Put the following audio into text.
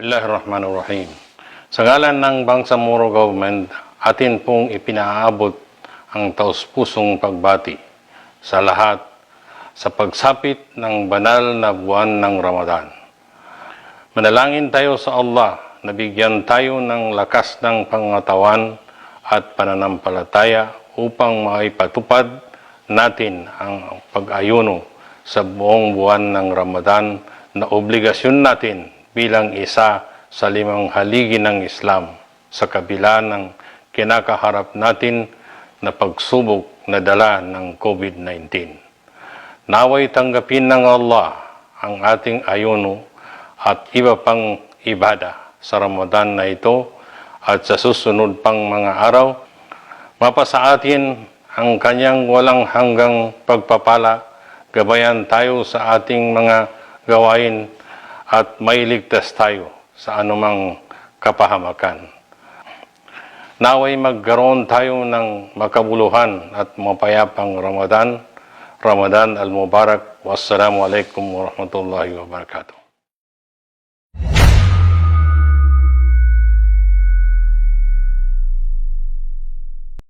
Bismillahirrahmanirrahim. Sa ngalan ng Bangsamoro Government, atin pong ipinaabot ang taus-pusong pagbati sa lahat sa pagsapit ng banal na buwan ng Ramadan. Manalangin tayo sa Allah na bigyan tayo ng lakas ng pangatawan at pananampalataya upang maipatupad natin ang pag-ayuno sa buong buwan ng Ramadan na obligasyon natin bilang isa sa limang haligi ng Islam sa kabila ng kinakaharap natin na pagsubok na dala ng COVID-19. Naway tanggapin ng Allah ang ating ayuno at iba pang ibada sa Ramadan na ito at sa susunod pang mga araw, mapasa atin ang kanyang walang hanggang pagpapala, gabayan tayo sa ating mga gawain at mailigtas tayo sa anumang kapahamakan. Naway magkaroon tayo ng makabuluhan at mapayapang Ramadan. Ramadan al-Mubarak. Wassalamualaikum warahmatullahi wabarakatuh.